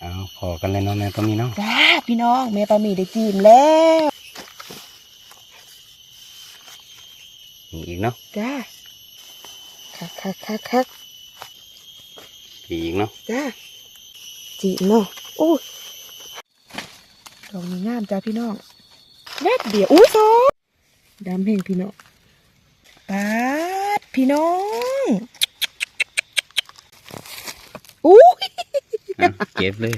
เอาพอกันเลยเนาะแม่ก็มีเนาะจ้าพี่น้องแม่ปลาหมีได้จีมแล้วมีอีกเนาะจ้าคักคักคักคักมีอีกเนาะจ้าจีมเนาะโอ้ยดอกนี้งามจ้าพี่น้องแวดเดียวอุ้ยสองดำเพ่งพี่น้องปาดพี่น้องอุ้ยอะ เก็บเลย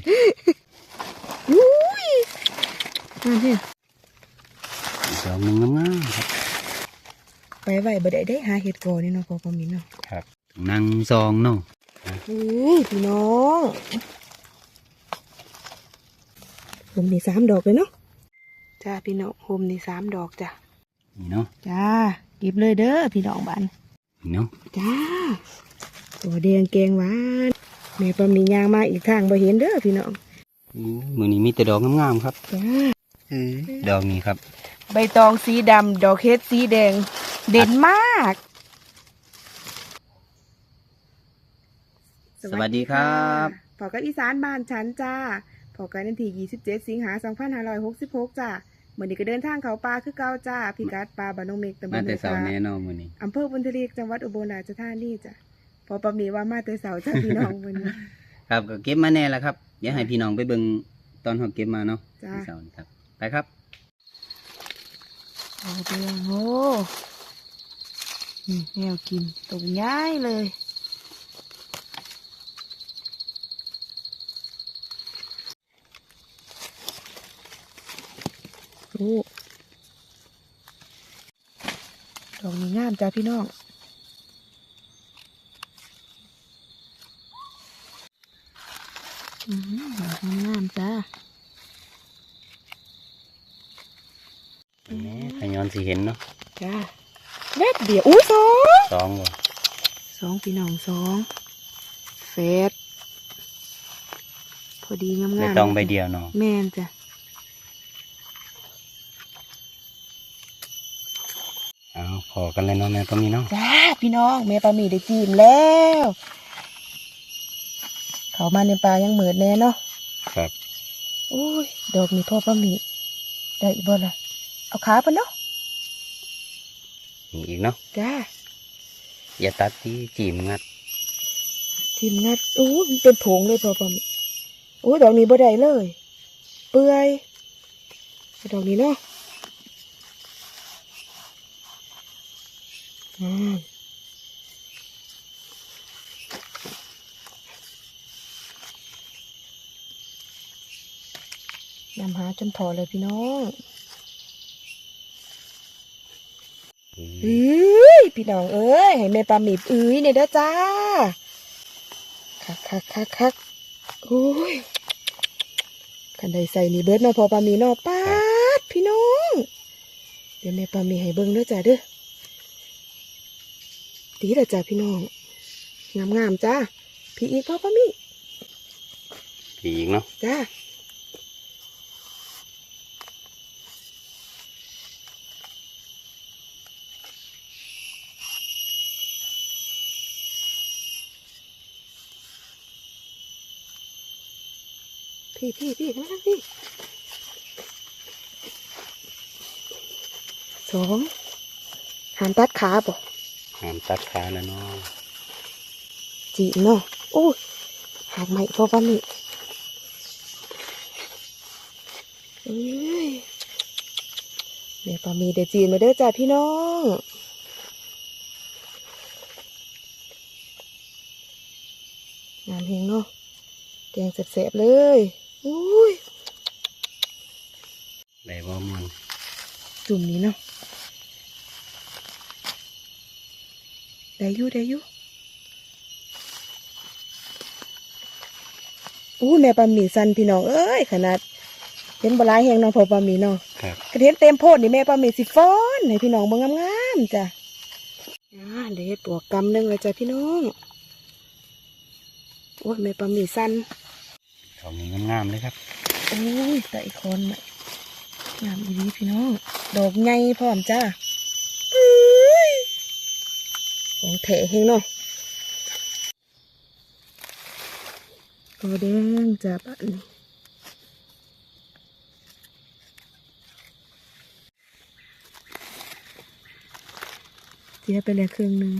อุ้ยงามเพ่งอีกดอกหนึ่งงามๆครับ ไปไหวบ่ได้ได้หาเห็ดก่อนี่เนาะพอปลาหมีเนาะครับนั่งซองเนาะเฮ้ยพี่น้องผมนี่สามดอกเลยเนาะจ้าพี่น้องผมนี่สามดอกจ้ะนี่เนาะจ้าเก็บเลยเด้อพี่น้องบ้านนี่เนาะจ้าตัวแดงแกงหวาน แม่ปลามียางมาอีกทางบ่เห็นเด้อพี่น้องอู้มือนี้มีแต่ดอกงามๆครับจ้าเออดอกนี้ครับ ใบตองสีดำดอกเฮ็ดสีแดง เด่นมาก สวัสดีครับพอกันอีสานบ้านฉันจ้าพอกันในที่27 สิงหา2566 จ้าเมื่อนี้ก็เดินทางเขาป่าคือเก่าจ้าพิกัดป่าบ้านนงเมกตำบมาลแต่นาเสาคาแน่เนอนมือนี้อำเภอบุญทลีจังหวัดอุบลราชธานีจ้ะพ อปะมีว่ามาแต่เสาจ้าพี่น้องวันนี้ครับก็เก็บมาแน่แล้วครับเดี๋ยวให้พี่น้องไปเบิ่งตอนเขาเก็บมาเนาะจ้าที่เสานี่ครับไปครับ โอ้เดืองโอ้นี่แมวกินตรงย้ายเลย โอ้ดอกนี้งามจ้าพี่น้องอืมดอก งามๆจ้าแหม่พยอนสิเห็นเนาะจ้าเม็ดเดียวอุ้ยสองสองบ่สองพี่น้องสองเฟสพอดีงามๆไม่ต้องใบเดียวเนาะแม่นจ้ะเอาพอกันเลยเนาะแม่ก็มีเนาะจ้าพี่น้องแม่ปลาหมีได้จีมแล้ว เขามาในป่ายังเหมือดแน่เนาะครับโอ้ยดอกนี้พ่อปลาหมีได้อีกบ่ล่ะเอาขาไปเนาะมีอีกเนาะจ้าอย่าตัดที่จีมงัดทีมงัดโอ้ยมันเป็นผงเลยพ่อปลาหมีโอ้ยดอกนี้บ่ได้เลย เปื่อยดอกนี้เนาะอืม นำหาจนถอดเลยพี่น้องอืมเอ้ยพี่น้องเอ้ยให้แม่ปลาหมีเอ้ยเนี่ยเด้อจ้าคักคักคักคักโอ้ยคันใดใส่นี่เบิดเนาะพอปลาหมีเนาะป้าดพี่น้อง เดี๋ยวแม่ปลาหมีให้เบิ่งเด้อจ้าเด้อดีละจ้าพี่น้องงามงามๆจ้าพี่อีกพ่อปลาหมีมีอีกเนาะจ้า พี่พี่พี่มาทางพี่สองหามตัดขาบ่ห้ามตัดขาแล้วเนาะจีเนาะโอ้ยหากไม่พอปะนี่เอ้ยเดี๋ยวปามีเดี๋ยวจีนมาเด้อจ้าพี่น้องงานเฮงเนาะแกงแสบๆเลย อุ้ยได้บ่มันจุ่มนี้เนาะได้อยู่ได้อยู่อู้แม่ปลาหมีสันพี่น้องเอ้ยขนาดเห็นบหลายแหงเนาะพอปลาหมีเนาะครับกระเทียมเต็มโพดนี่แม่ปลาหมีสิฟ้อนให้พี่น้องเบิ่งงามๆจ้ะอ่าเดี๋ยวเฮ็ดปวกกำหนึงเลยจ้ะพี่น้องโอ้ยแม่ปลาหมีสัน ดอกนี้งามๆเลยครับโอ้ยแต่อีกคนงามอีนี้พี่น้องดอกใหญ่พร้อมจ้าเอ้ยของแถเฮงเนาะกอแดงจ้าบ้านนี้เสียไปแล้วครื่งหนึ่ง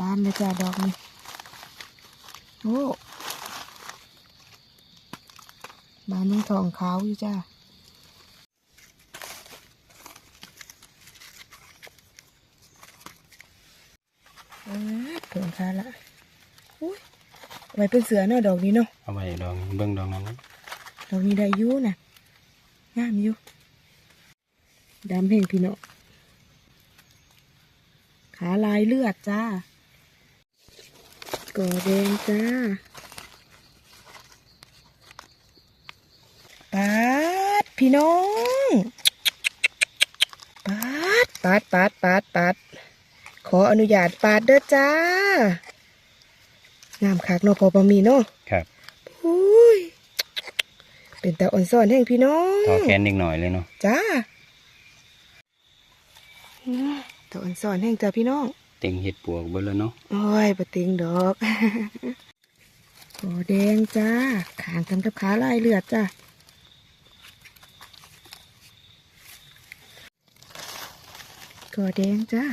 บานเลยจ้าดอกนี้โอ้บานยังทองขาวอยู่จ้าเออเกินค่าละอุ้ยเอาไว้เป็นเสือเนาะดอกนี้เนาะเอาไว้ดองเบิ่งดองนั้นดอกนี้ได้อยู่น่ะงามอยู่ดำเพ่งพี่เนาะขาลายเลือดจ้า ก่อแดงจ้าปาดพี่น้องปาดปาดปาดปาดปาดขออนุญาตปาดเด้อจ้างามคักเนาะพอประมีเนาะครับอุ้ยเป็นแต่อ่อนซ่อนแห่งพี่น้องต่อแขนนิดหน่อยเลยเนาะจ้าอืมแต่อ่อนซ่อนแห่งจ้าพี่น้อง เต็งเห็ดปวกเบิ่แล้วเนาะโอ้ยปะติงดอกโอแดงจ้าขางกันกับขาลายเลือดจ้าก็แดงจ้า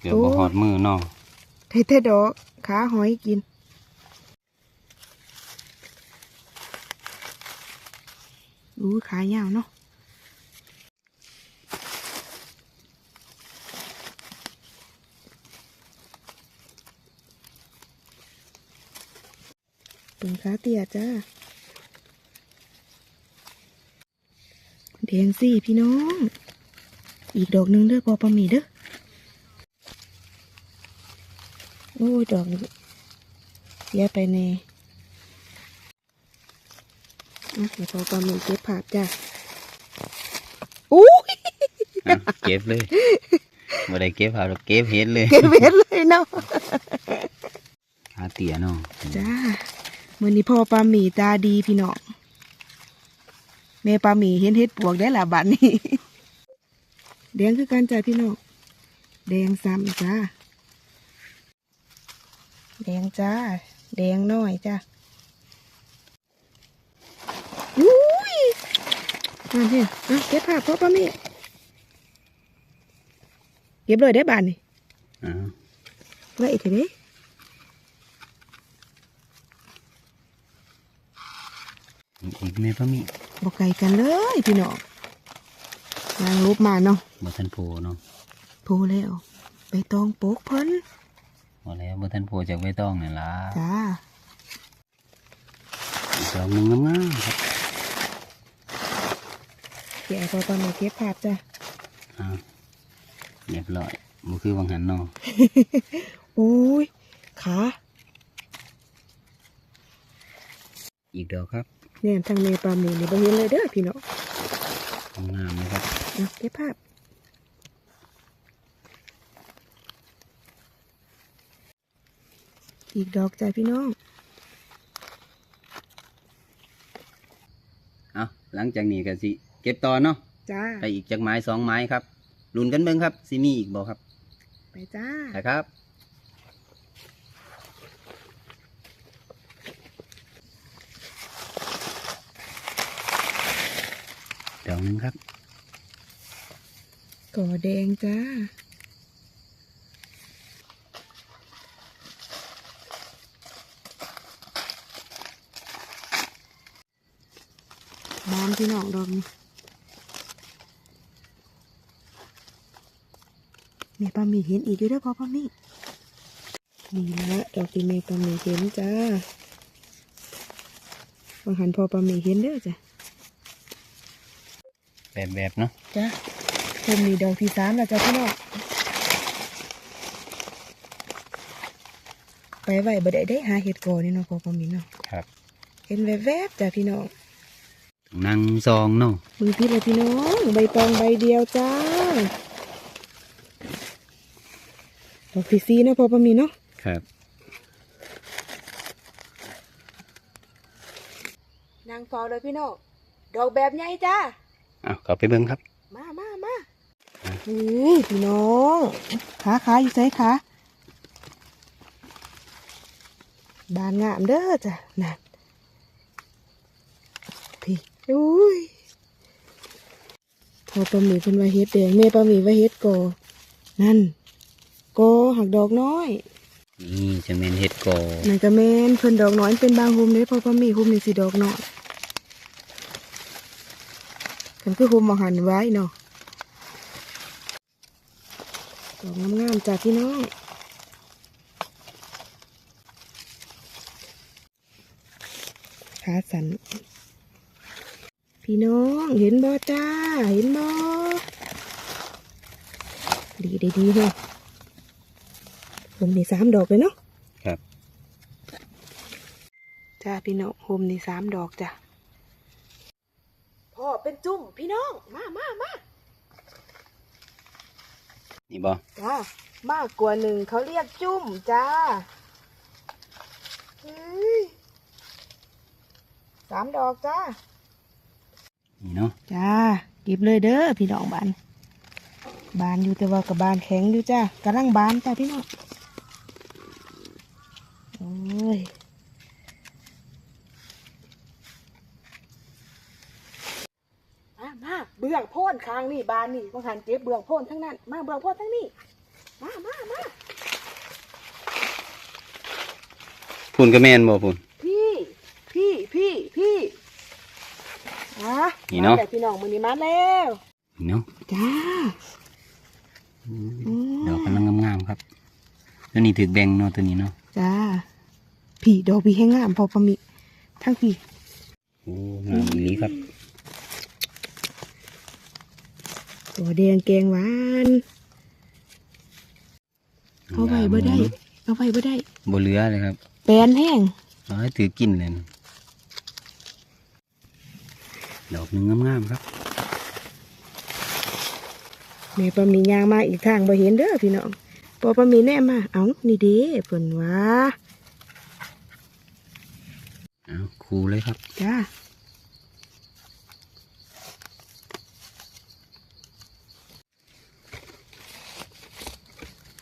เกือบบ่ฮอดมือเนาะเทเทดอกขาหอยกินอู้ขายาวเนาะ เป็นขาเตี้ยจ้าแดงสิพี่น้อง อีกดอกหนึงเด้อพอประมีเด้อโอ้ยดอกนี้เสียไปแน่อะเดี๋ยวพอปลาหมึกเก็บผักจ้ะอู้ยอะเก็บเลยบ่ได้เก็บเอาหรอกเก็บเห็ดเลย เก็บเห็ดเลยเนาะขาเตี้ยเนาะจ้า มื่อนี้พ่อปลาหมีตาดีพี่น้องแม่ปลาหมีเห็นเห็ดปวกได้ละบัดนี้ แดงคือกันจ้าพี่น้องแดงซ้ำจ้า แดงจ้า แดงน้อยจ้าอุ้ยอะพี่อะเก็บผักพ่อปลาหมีเก็บเลยได้บานนี่อ่าไว้อีกเถ อะเด้อีกแม่พะมีบอกไกลกันเลยพี่น้องนางรูปมาเนาะบ่ทันโพเนาะโพแล้วไปตองโป๊กเพิ่นบ่แล้วบ่ทันโพจากใบตองนี่ล่ะจ้าอีกดอกหนึงงามๆครับแกพอปลาหมึกเก็บภาพจ้ะอ่าเรียบร้อยบ่คือวังหันเนาะโอ้ยขาอีกดอกครับ เนี่ยทางเมปลาหมึกนี่บ่เห็นเลยเด้อพี่น้องงามเลยครับเอาเก็บภาพอีกดอกจ้ะพี่น้อง เอาหลังจากนี้ก็สิเก็บต่อเนาะจ้า ไปอีกจักไม้สองไม้ครับลุ้นกันเบิ่งครับสิมีอีกบ่ครับ ไปจ้านะครับ ดอกหนึงครับก่อแดงจ้าบานพี่น้องดอกนี้แม่ปลาหมีเห็นอีกอยู่เด้วยพอปลาหมีนี่ละดอกที่แม่ปลาหมีเห็นจ้าบางหันพอปลาหมีเห็นเด้อจ้ะ แบบแบบๆเนาะจ้ะผมมีดอกที่สามแล้วจ้ะพี่น้องไปไหวบ่ได้ได้หาเห็ดก่อนี่เนาะพอปลาหมีเนาะครับ เห็นแวบๆจ้ะพี่น้องนั่งซองเนาะมือพี่เลยพี่น้องใบตองใบเดียวจ้าดอกที่สี่เนาะพอประมีเนาะครับนางฟอเลยพี่น้องดอกแบบใหญ่จ้า เอากลับไปเบิ่งครับ มามามาเฮ้ยพี่น้องขาขาอยู่ไสขาบานงามเด้อจ้ะนั่นพี่อุ้ยพอปลาหมีเป็นว่าเฮ็ดแดงแม่ปลาหมีว่าเฮ็ดกอนั่นกอหักดอกน้อยนี่จะเป็นเห็ดกอนั่นก็แม่นเพิ่นดอกน้อยเป็นบางโฮมเด้พอปลาหมีโฮมนี่สิดอกน้อย กันคือโฮมมาหันไว้เนาะดอกงามๆจ้ะพี่น้องขาสัน พี่น้องเห็นบ่จ้า เห็นบ่ดีได้ดีเลยโฮมนี่สามดอกเลยเนาะครับ จ้าพี่น้องโฮมนี่สามดอกจ้ะพ่ อเป็นจุ่มพี่น้อง มามามานี่บ่จ้ามากกว่าหนึ่งเขาเรียกจุ่มจ้าเฮ้ยสามดอกจ้า นี่เนาะ จ้า เก็บเลยเด้อพี่น้องบาน บานอยู่แต่ว่ากับบานแข็งอยู่จ้ากำลังบานจ้าพี่น้อง โอ้ย มามาเบื้องโพ่นคางนี่บานนี่บางหันเก็บเบื้องโพ่นทั้งนั้น มาเบื้องโพ่นทั้งนี้มามามาพุ่นก็แม่นบ่พุ่น พี่พี่พี่พี่อะนี่เนาะ มแต่พี่น้องมือนี้มาแล้วนี่เนาะจ้าอืมอืมดอกกำลังงามๆครับตัวนี้ถือแบ่งเนาะตัวนี้เนาะจ้าพี่ดอกพี่ให้งามพอประมิทั้งพี่โอ้งามอีหลีครับ ตัวแดงแกงหวาน เอาไว้บ่ได้ เอาไว้บ่ได้บ่เหลือเลยครับ แปนแห้งเอาให้ถือกินเลยนะดอกหนึงงามๆครับแม่ปามียางมาอีกทางบ่เห็นเด้อพี่น้องพอปามีแน่มา เอานี่เด้เพิ่นว่าเอาคูเลยครับ จ้า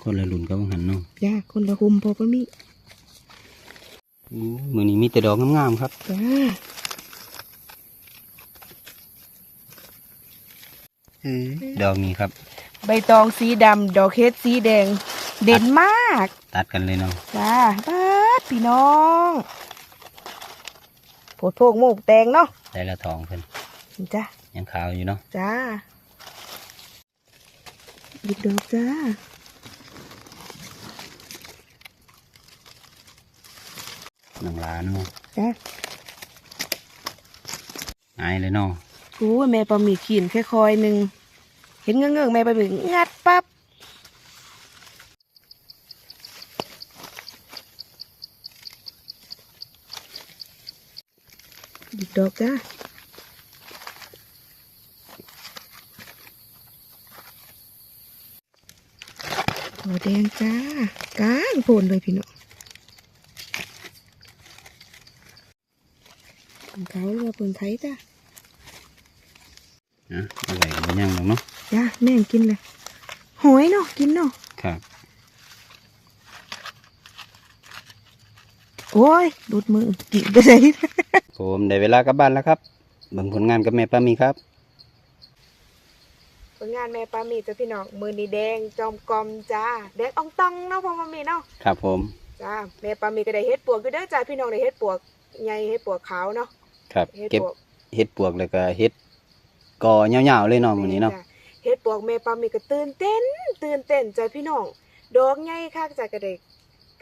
คนละรุ่นก็บังหันเนาะจ้าคนละหุมพอปามีอู้มือนี้มีแต่ดอกงามๆครับจ้าดอกนี้ครับ ใบตองสีดำดอกเฮ็ดสีแดง เด่นมาก ตัดกันเลยเนาะจ้าบ้าดพี่น้องโผดโพกโมกแตงเนาะได้ละทองเพิ่นจ้ายังขาวอยู่เนาะจ้าหยิบดอกจ้า หนังหลาเนาะจ้าอายเลยเนาะโอ้ยแม่ปลาหมีขีนแค่คอยหนึ่งเห็นเงื้องๆแม่ปลาหมีงัดปั๊บหยิบดอกจ้าหัวแดงจ้ากลางโพนเลยพี่น้อง ของเขาเรือปนไทยจ้านะอะไรมันยังหรอกเนาะจ้าแม่งกินเลยหอยเนาะกินเนาะครับโอ้ยดูดมือกินไปเลยผมได้เวลากลับบ้านแล้วครับเบิ่งผลงานกับแม่ป้ามีครับ ผลงานแม่ปลาหมีจ้าพี่น้องมือนีแดงจอมกอมจ้าแดงอองตองเนาะพ่อปลาหมีเนาะครับผมจ้าแม่ปลาหมีก็ได้เฮ็ดปวกอยู่เด้อจ้าพี่น้องได้เฮ็ดปวกใหญ่เฮ็ดปวกขาวเนาะ ครับเฮ็ดเก็บปวกเฮ็ดปวกแล้วก็เฮ็ดกอยาวๆเลยเนาะมื้อนี้เนาะจ้เฮ็ดปวกแม่ปลาหมีก็ตื่นเต้น ตื่นเต้นจ้าพี่น้อง ดอกใหญ่คักจ้าก็ได้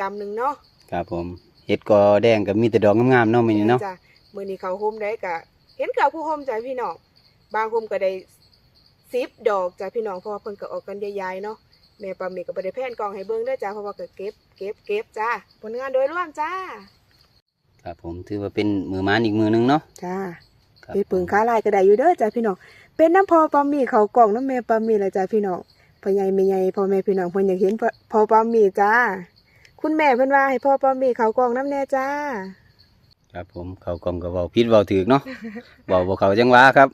กำหนึ่งเนาะครับผมเฮ็ดกอแดงก็มีแต่ดอกงามๆเนาะมื้อนี้เนาะจ้ามื้อนี้เขาโฮมได้ก็เห็นกับผู้โฮมจ้าพี่น้องบางโฮมก็ได้สิบดอกจ้าพี่น้องเพราะว่าเพิ่นก็ออกกันใหญ่ๆเนาะแม่ปลาหมีก็บ่ได้แพนกล่องให้เบิ่งเด้อจ้าเพราะว่าก็เก็บเก็บเก็บจ้าผลงานโดยรวมจ้า ครับผมถือว่าเป็นมือหมานอีกมือหนึงเนาะจ้าครับเฮ็ดปึงค้าลายก็ได้อยู่เด้อจ้าพี่น้องเป็นน้ำพอปลาหมีเขากล่องน้ำแม่ปลาหมีละจ้าพี่น้องพ่อใหญ่แม่ใหญ่พ่อแม่พี่น้องเพิ่นอยากเห็นพ่อพอปลาหมีจ้า คุณแม่เพิ่นว่าให้พ่อปลาหมีเขากล่องน้ำแน่จ้า ครับผมเขากล่องก็เว้าผิดเว้าถูกเนาะเว้าบ่เข้าจังหวะครับ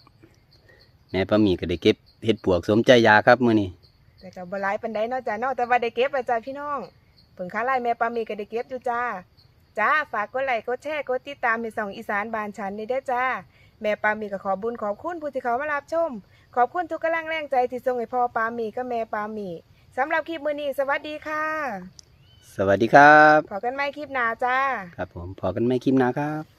แม่ป้ามีก็ได้เก็บเฮ็ดปวกสมใจอยากครับมื้อนี้แต่ก็บ่หลายปานใดเนาะจ้าเนาะแต่ว่าได้เก็บไว้จ้าพี่น้องเพิ่งค้าไล่แม่ปามีก็ได้เก็บอยู่จ้า จ้าฝากกดไลค์กดแชร์กดติดตามให้ส่องอีสานบ้านฉันนี่เด้อจ้า แม่ปามีก็ขอบุญขอบคุณผู้ที่เขามารับชม ขอบคุณทุกกำลังแรงใจที่ส่งให้พ่อปามีกับแม่ปามีสำหรับคลิปมื้อนี้สวัสดีค่ะ สวัสดีครับ พอกันใหม่คลิปหน้าจ้า ครับผมพอกันไม่คลิปหน้าครับ